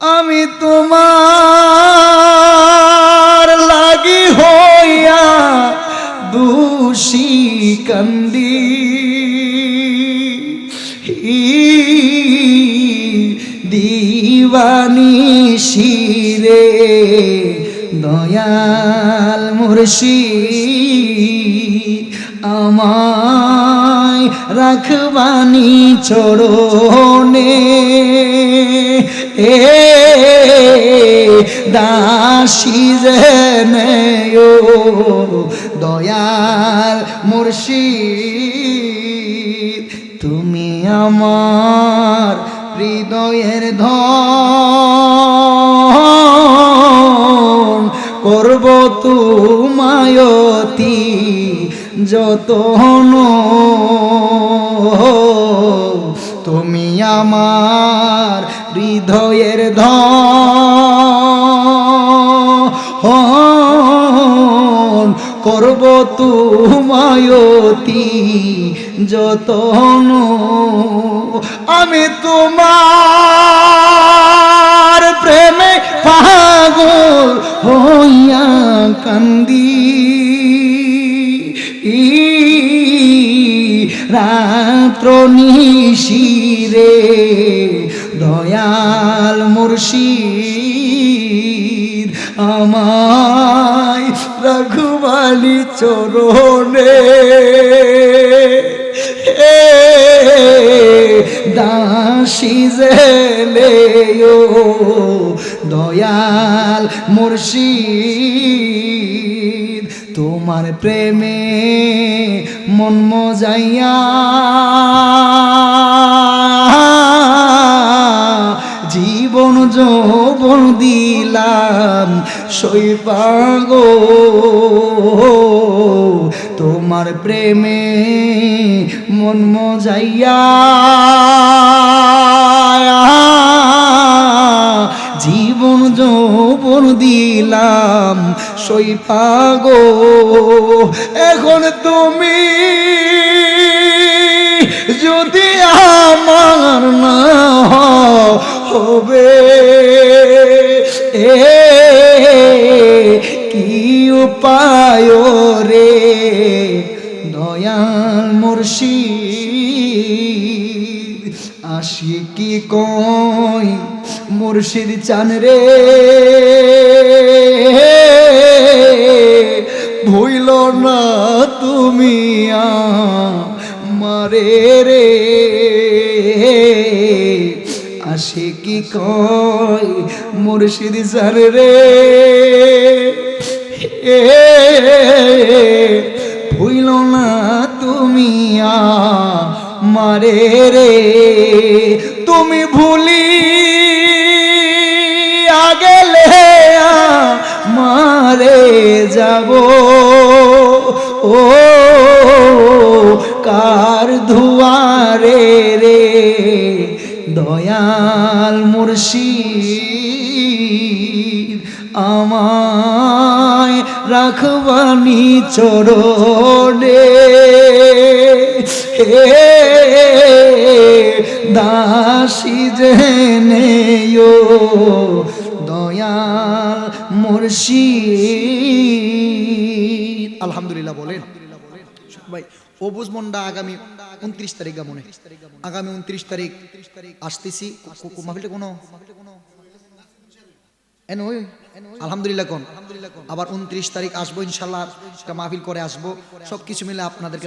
আমি তোমার লাগি হইয়া দোষী কান্দি। দিবানি শিরে দয়াল মুর্শিদ। আমায় রাখবানি চরণে। এ দাসী জেনেও দয়াল মুর্শিদ তুমি আমার হৃদয়ের ধন। করব তুমায়তি যতন তুমি আমার হৃদয়ের ধন। করব তুমায়তি যতন। আমি তোমার প্রেমে পাগল হইয়া কান্দি। রাত্র নিশিরে দয়াল মুর্শিদ আমায় রঘুবালি চরণে এ দাসী জেলে দয়াল মুর্শিদ তোমার প্রেমে মন মজাইয়া জীবন যৌবন দিলাম সৈপাগো তোমার প্রেমে মন মজাইয়া সৈপাগো এখন তুমি যদি আমার না হবে, এ কি উপায় রে? দয়াল মুর্শিদ আসি কি কই মুর্শিদ চান রে? না তুমি মারে রে। আসে কি কয় মুর্শিদ চান রে। এ, ভুইল না তুমি মারে রে। তুমি ভুলি আগেলে মারে যাব। ধুয়ারে রে, দয়াল মুর্শিদ আমায় রাখবানি চরণে। হে দাসী জেনেও দয়াল মুর্শিদ। আলহামদুলিল্লাহ, বলেন। ভাই অবুজ মন্ডা আগামী উনত্রিশ তারিখ মনে আগামী উনত্রিশ তারিখ আসতেছি। মাহফিলটা কোনো? এন ওই, আলহামদুলিল্লাহ কোন? আবার উনত্রিশ তারিখ আসব ইনশাল্লাহ মাহফিল করে আসব। সব কিছু মিলে আপনাদেরকে